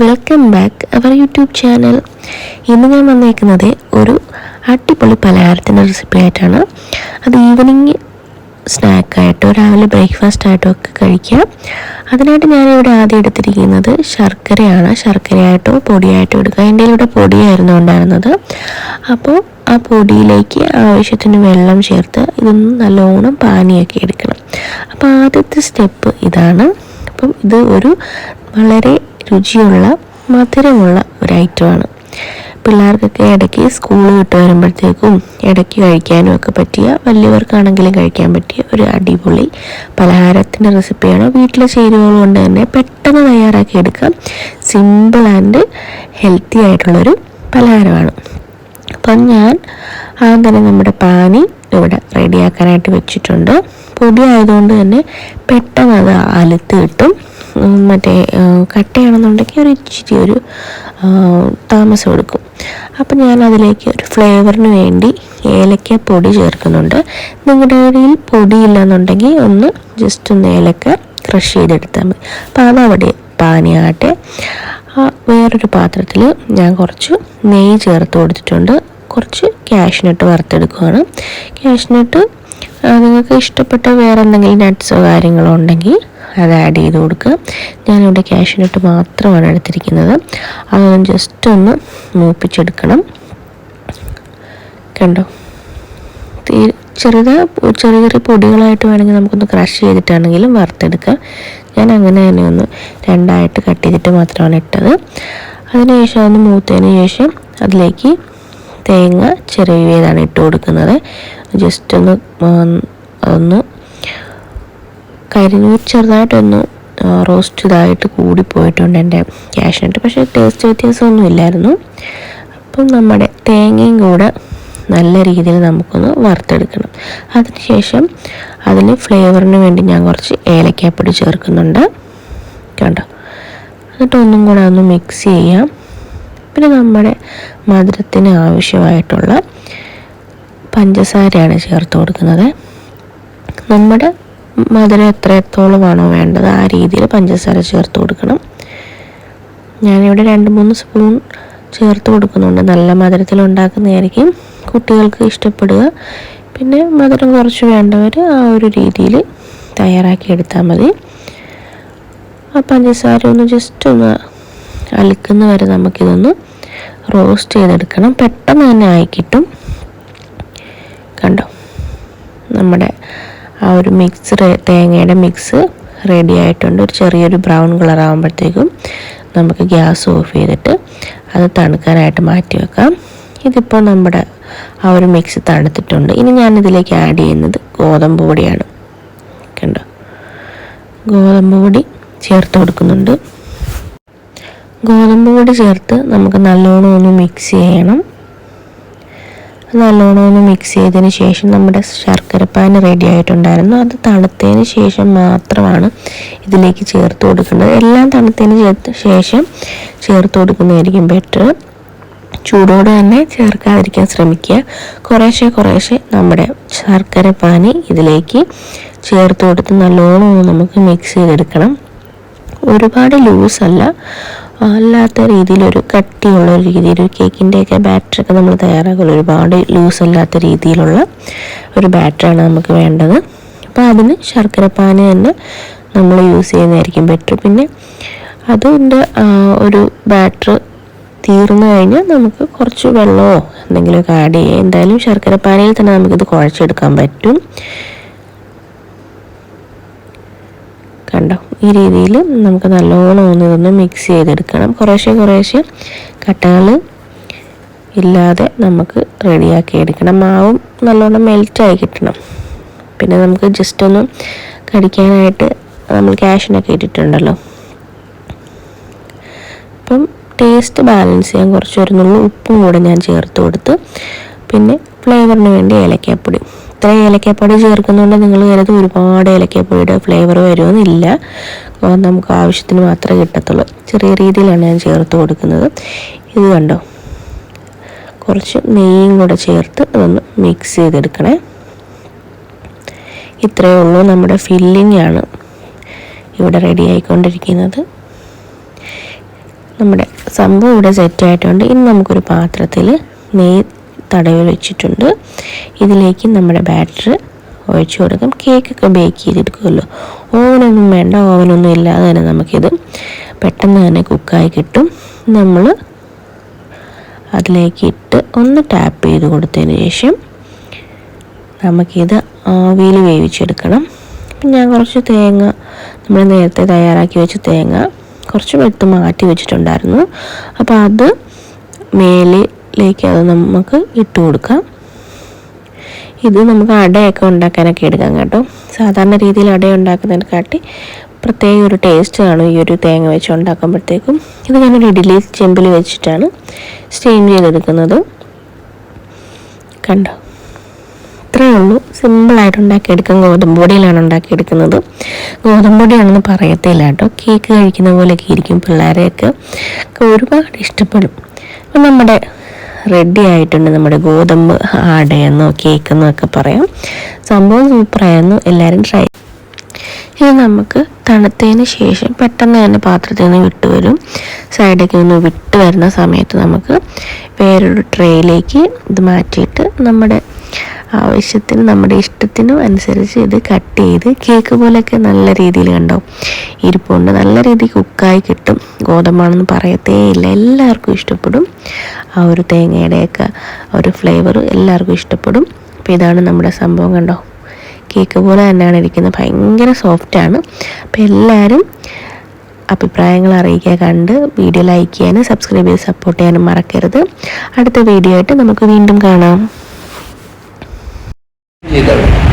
Welcome back our YouTube channel ഇന്ന് ഞാൻ വന്നേക്കുന്നത് ഒരു അടിപൊളി പലഹാരത്തിന്റെ റെസിപ്പി ആയിട്ടാണ്. അത് ഈവനിങ് സ്നാക്കായിട്ടോ രാവിലെ ബ്രേക്ക്ഫാസ്റ്റ് ആയിട്ടോ ഒക്കെ കഴിക്കാം. അതിനായിട്ട് ഞാനിവിടെ ആദ്യം എടുത്തിരിക്കുന്നത് ശർക്കരയാണ്. ശർക്കരയായിട്ടോ പൊടിയായിട്ടോ എടുക്കുക. എന്റെ ഇവിടെ പൊടിയായിരുന്നു ഉണ്ടായിരുന്നത്. അപ്പോൾ ആ പൊടിയിലേക്ക് ആവശ്യത്തിന് വെള്ളം ചേർത്ത് ഇതൊന്ന് നല്ലോണം പാനിയാക്കി എടുക്കണം. അപ്പോൾ ആദ്യത്തെ സ്റ്റെപ്പ് ഇതാണ്. അപ്പം ഇത് ഒരു വളരെ രുചിയുള്ള മധുരമുള്ള ഒരു ഐറ്റമാണ് പിള്ളേർക്കൊക്കെ ഇടയ്ക്ക് സ്കൂൾ വിട്ട് വരുമ്പോഴത്തേക്കും ഇടയ്ക്ക് കഴിക്കാനും ഒക്കെ പറ്റിയ വലിയവർക്കാണെങ്കിലും കഴിക്കാൻ പറ്റിയ ഒരു അടിപൊളി പലഹാരത്തിന്റെ റെസിപ്പിയാണ് വീട്ടിലെ ചേരുവകൾ കൊണ്ട് തന്നെ പെട്ടെന്ന് തയ്യാറാക്കി എടുക്കാം. സിമ്പിൾ ആൻഡ് ഹെൽത്തി ആയിട്ടുള്ളൊരു പലഹാരമാണ്. അപ്പം ഞാൻ ആദ്യം തന്നെ നമ്മുടെ പാനി ഇവിടെ റെഡിയാക്കാനായിട്ട് വെച്ചിട്ടുണ്ട്. പൊടി ആയതുകൊണ്ട് തന്നെ പെട്ടെന്ന് അത് അലുത്ത് കിട്ടും മറ്റേ കട്ടയാണെന്നുണ്ടെങ്കിൽ ഒരു ഇച്ചിരി ഒരു താമസം എടുക്കും. അപ്പം ഞാൻ അതിലേക്ക് ഒരു ഫ്ലേവറിന് വേണ്ടി ഏലക്ക പൊടി ചേർക്കുന്നുണ്ട്. നിങ്ങളുടെ കയ്യിൽ പൊടിയില്ല എന്നുണ്ടെങ്കിൽ ഒന്ന് ജസ്റ്റ് ഒന്ന് ഏലക്ക ക്രഷ് ചെയ്തെടുത്താൽ മതി. അപ്പം അതവിടെ പാനിയാകട്ടെ. വേറൊരു പാത്രത്തിൽ ഞാൻ കുറച്ച് നെയ്യ് ചേർത്ത് കൊടുത്തിട്ടുണ്ട്. കുറച്ച് കാഷ്നട്ട് വറുത്തെടുക്കുകയാണ്. കാഷ്നട്ട് നിങ്ങൾക്ക് ഇഷ്ടപ്പെട്ട വേറെ എന്തെങ്കിലും നട്ട്സോ കാര്യങ്ങളോ ഉണ്ടെങ്കിൽ അത് ആഡ് ചെയ്ത് കൊടുക്കുക. ഞാനിവിടെ കാഷ്നട്ട് മാത്രമാണ് എടുത്തിരിക്കുന്നത്. അതൊന്ന് ജസ്റ്റ് ഒന്ന് മൂപ്പിച്ചെടുക്കണം. കണ്ടോ? ചെറുത് ചെറിയ ചെറിയ പൊടികളായിട്ട് വേണമെങ്കിൽ നമുക്കൊന്ന് ക്രഷ് ചെയ്തിട്ടാണെങ്കിലും വറുത്തെടുക്കാം ഞാൻ അങ്ങനെ തന്നെ ഒന്ന് രണ്ടായിട്ട് കട്ട് ചെയ്തിട്ട് മാത്രമാണ് ഇട്ടത്. അതിനുശേഷം അതൊന്ന് മൂത്തതിന് ശേഷം അതിലേക്ക് തേങ്ങ ചിരവിയതാണ് ഇട്ട് കൊടുക്കുന്നത്. ജസ്റ്റ് ഒന്ന് ഒന്ന് കരിഞ്ഞു ചെറുതായിട്ടൊന്ന് റോസ്റ്റ് ഇതായിട്ട് കൂടിപ്പോയിട്ടുണ്ട് എന്റെ ക്യാഷിനായിട്ട് പക്ഷേ ടേസ്റ്റ് വ്യത്യാസമൊന്നും ഇല്ലായിരുന്നു. അപ്പം നമ്മുടെ തേങ്ങയും കൂടെ നല്ല രീതിയിൽ നമുക്കൊന്ന് വറുത്തെടുക്കണം. അതിനുശേഷം അതിന് ഫ്ലേവറിന് വേണ്ടി ഞാൻ കുറച്ച് ഏലക്കാപ്പൊടി ചേർക്കുന്നുണ്ട്. കണ്ടോ? എന്നിട്ട് ഒന്നും കൂടെ ഒന്ന് മിക്സ് ചെയ്യാം. പിന്നെ നമ്മുടെ മധുരത്തിന് ആവശ്യമായിട്ടുള്ള പഞ്ചസാരയാണ് ചേർത്ത് കൊടുക്കുന്നത്. നമ്മുടെ മധുരം എത്രത്തോളമാണോ വേണ്ടത് ആ രീതിയിൽ പഞ്ചസാര ചേർത്ത് കൊടുക്കണം. ഞാനിവിടെ രണ്ട് മൂന്ന് സ്പൂൺ ചേർത്ത് കൊടുക്കുന്നുണ്ട്. നല്ല മധുരത്തിൽ ഉണ്ടാക്കുന്നതായിരിക്കും കുട്ടികൾക്ക് ഇഷ്ടപ്പെടുക. പിന്നെ മധുരം കുറച്ച് വേണ്ടവർ ആ ഒരു രീതിയിൽ തയ്യാറാക്കി എടുത്താൽ മതി. ആ പഞ്ചസാര ഒന്ന് ജസ്റ്റ് ഒന്ന് അലുക്കുന്ന വരെ നമുക്കിതൊന്ന് റോസ്റ്റ് ചെയ്തെടുക്കണം. പെട്ടെന്ന് തന്നെ ആയി കിട്ടും. കണ്ടോ? നമ്മുടെ ആ ഒരു മിക്സ് തേങ്ങയുടെ മിക്സ് റെഡി ആയിട്ടുണ്ട്. ഒരു ചെറിയൊരു ബ്രൗൺ കളർ ആകുമ്പോഴത്തേക്കും നമുക്ക് ഗ്യാസ് ഓഫ് ചെയ്തിട്ട് അത് തണുക്കാനായിട്ട് മാറ്റി വെക്കാം. ഇതിപ്പോൾ നമ്മുടെ ആ ഒരു മിക്സ് തണുത്തിട്ടുണ്ട്. ഇനി ഞാൻ ഇതിലേക്ക് ആഡ് ചെയ്യുന്നത് ഗോതമ്പ് പൊടിയാണ്. കണ്ടോ? ഗോതമ്പ് പൊടി ചേർത്ത് കൊടുക്കുന്നുണ്ട്. ഗോതമ്പ് പൊടി ചേർത്ത് നമുക്ക് നല്ലോണം ഒന്ന് മിക്സ് ചെയ്യണം. നല്ലോണം ഒന്ന് മിക്സ് ചെയ്തതിന് ശേഷം നമ്മുടെ ശർക്കരപ്പാൻ റെഡി ആയിട്ടുണ്ടായിരുന്നു. അത് തണുത്തതിന് ശേഷം മാത്രമാണ് ഇതിലേക്ക് ചേർത്ത് കൊടുക്കേണ്ടത് എല്ലാം തണുത്തതിന് ശേഷം ചേർത്ത് കൊടുക്കുന്നതായിരിക്കും ബെറ്റർ ചൂടോടെ തന്നെ ചേർക്കാതിരിക്കാൻ ശ്രമിക്കുക. കുറേശ്ശെ കുറേശ്ശെ നമ്മുടെ ശർക്കര പാനി ഇതിലേക്ക് ചേർത്ത് കൊടുത്ത് നല്ലോണം നമുക്ക് മിക്സ് ചെയ്തെടുക്കണം. ഒരുപാട് ലൂസ് അല്ല. അല്ലാത്ത രീതിയിലൊരു കട്ടിയുള്ള ഒരു രീതിയിൽ ഒരു കേക്കിന്റെയൊക്കെ ബാറ്ററൊക്കെ നമ്മൾ തയ്യാറാക്കുമല്ലോ ഒരുപാട് ലൂസ് അല്ലാത്ത രീതിയിലുള്ള ഒരു ബാറ്ററാണ് നമുക്ക് വേണ്ടത്. അപ്പോൾ അതിന് ശർക്കരപ്പാന് തന്നെ നമ്മൾ യൂസ് ചെയ്യുന്നതായിരിക്കും ബെറ്റർ. പിന്നെ അതിന്റെ ഒരു ബാറ്റർ തീർന്നു കഴിഞ്ഞാൽ നമുക്ക് കുറച്ച് വെള്ളമോ എന്തെങ്കിലുമൊക്കെ ആഡ് ചെയ്യുക എന്തായാലും ശർക്കരപ്പാനയിൽ തന്നെ നമുക്കിത് കുഴച്ചെടുക്കാൻ പറ്റും. കണ്ടോ? ഈ രീതിയിൽ നമുക്ക് നല്ലോണം ഒന്ന് ഇതൊന്ന് മിക്സ് ചെയ്തെടുക്കണം. കുറേശ്ശെ കുറേശ്ശെ കട്ടകൾ ഇല്ലാതെ നമുക്ക് റെഡിയാക്കി എടുക്കണം. മാവും നല്ലോണം മെൽറ്റായി കിട്ടണം. പിന്നെ നമുക്ക് ജസ്റ്റ് ഒന്ന് കടിക്കാനായിട്ട് നമ്മൾ ക്യാഷിനൊക്കെ ഇട്ടിട്ടുണ്ടല്ലോ. അപ്പം ടേസ്റ്റ് ബാലൻസ് ചെയ്യാൻ കുറച്ച് ഒരു നുള്ളു ഉപ്പും കൂടെ ഞാൻ ചേർത്ത് കൊടുത്ത് പിന്നെ ഫ്ലേവറിന് വേണ്ടി ഏലക്കാപ്പൊടി. ഇത്ര ഏലക്കാപ്പൊടി ചേർക്കുന്നുണ്ട് നിങ്ങൾ കരുത്. ഒരുപാട് ഏലക്കാപ്പൊടിയുടെ ഫ്ലേവർ വരുമെന്നില്ല. നമുക്ക് ആവശ്യത്തിന് മാത്രമേ കിട്ടത്തുള്ളൂ. ചെറിയ രീതിയിലാണ് ഞാൻ ചേർത്ത് കൊടുക്കുന്നത്. ഇത് കണ്ടോ? കുറച്ച് നെയ്യും കൂടെ ചേർത്ത് അതൊന്ന് മിക്സ് ചെയ്തെടുക്കണേ. ഇത്രയേ ഉള്ളൂ നമ്മുടെ ഫില്ലിംഗ് ആണ് ഇവിടെ റെഡി ആയിക്കൊണ്ടിരിക്കുന്നത്. നമ്മുടെ സംഭവം ഇവിടെ സെറ്റായിട്ടുണ്ട് ഇനി നമുക്കൊരു പാത്രത്തിൽ നെയ്യ് തടവി വെച്ചിട്ടുണ്ട്. ഇതിലേക്ക് നമ്മുടെ ബാറ്റർ ഒഴിച്ചു കൊടുക്കും. കേക്കൊക്കെ ബേക്ക് ചെയ്തെടുക്കുമല്ലോ. ഓവനൊന്നും വേണ്ട ഓവനൊന്നും ഇല്ലാതെ തന്നെ നമുക്കിത് പെട്ടെന്ന് തന്നെ കുക്കായി കിട്ടും. നമ്മൾ അതിലേക്ക് ഇട്ട് ഒന്ന് ടാപ്പ് ചെയ്ത് കൊടുത്തതിന് ശേഷം നമുക്കിത് ആവിയിൽ വേവിച്ചെടുക്കണം. അപ്പം ഞാൻ കുറച്ച് തേങ്ങ നമ്മൾ നേരത്തെ തയ്യാറാക്കി വെച്ച തേങ്ങ കുറച്ച് വെട്ട് മാറ്റി വെച്ചിട്ടുണ്ടായിരുന്നു. അപ്പോൾ അത് മേലിലേക്ക് അത് നമുക്ക് ഇട്ട് കൊടുക്കാം. ഇത് നമുക്ക് അടയൊക്കെ ഉണ്ടാക്കാനൊക്കെ എടുക്കാം കേട്ടോ. സാധാരണ രീതിയിൽ അട ഉണ്ടാക്കുന്നതിനെക്കാട്ടി പ്രത്യേക ഒരു ടേസ്റ്റ് കാണും ഈ ഒരു തേങ്ങ വെച്ച് ഉണ്ടാക്കുമ്പോഴത്തേക്കും. ഇത് ഞാനൊരു ഇഡ്ഡലി ചെമ്പിൽ വെച്ചിട്ടാണ് സ്റ്റീം ചെയ്തെടുക്കുന്നത്. കണ്ടോ? ഇത്രയേ ഉള്ളൂ. സിമ്പിളായിട്ട് ഉണ്ടാക്കിയെടുക്കാം ഗോതമ്പ് പൊടിയിലാണ് ഉണ്ടാക്കിയെടുക്കുന്നത്. ഗോതമ്പ് പൊടിയാണെന്ന് പറയത്തില്ല കേട്ടോ. കേക്ക് കഴിക്കുന്ന പോലെയൊക്കെ ഇരിക്കും പിള്ളേരെയൊക്കെ. ഒരുപാട് ഇഷ്ടപ്പെടും. അപ്പം നമ്മുടെ റെഡി ആയിട്ടുണ്ട് നമ്മുടെ ഗോതമ്പ് ആടയെന്നോ കേക്കെന്നോ ഒക്കെ പറയാം. സംഭവം സൂപ്പറായിരുന്നു. എല്ലാവരും ട്രൈ ഇത് നമുക്ക് തണുത്തതിന് ശേഷം പെട്ടെന്ന് തന്നെ പാത്രത്തിൽ നിന്ന് വിട്ടുവരും സൈഡൊക്കെ ഒന്ന് വിട്ട് വരുന്ന സമയത്ത് നമുക്ക് വേറൊരു ട്രേയിലേക്ക് ഇത് മാറ്റിയിട്ട് നമ്മുടെ ആവശ്യത്തിന് നമ്മുടെ ഇഷ്ടത്തിനും അനുസരിച്ച് ഇത് കട്ട് ചെയ്ത് കേക്ക് പോലെയൊക്കെ നല്ല രീതിയിൽ കണ്ടോ? ഇരിപ്പുണ്ട്. നല്ല രീതിയിൽ കുക്കായി കിട്ടും. ഗോതമ്പാണെന്ന് പറയത്തേ ഇല്ല. എല്ലാവർക്കും ഇഷ്ടപ്പെടും. ആ ഒരു തേങ്ങയുടെയൊക്കെ ഒരു ഫ്ലേവർ എല്ലാവർക്കും ഇഷ്ടപ്പെടും. അപ്പോൾ ഇതാണ് നമ്മുടെ സംഭവം കണ്ടോ? കേക്ക് പോലെ തന്നെയാണ് ഇരിക്കുന്നത്. ഭയങ്കര സോഫ്റ്റാണ് അപ്പോൾ എല്ലാവരും അഭിപ്രായങ്ങൾ അറിയിക്കുക കണ്ട് വീഡിയോ ലൈക്ക് ചെയ്യാനും സബ്സ്ക്രൈബ് ചെയ്ത് സപ്പോർട്ട് ചെയ്യാനും മറക്കരുത്. അടുത്ത വീഡിയോ ആയിട്ട് നമുക്ക് വീണ്ടും കാണാം. দিয়ে দেবে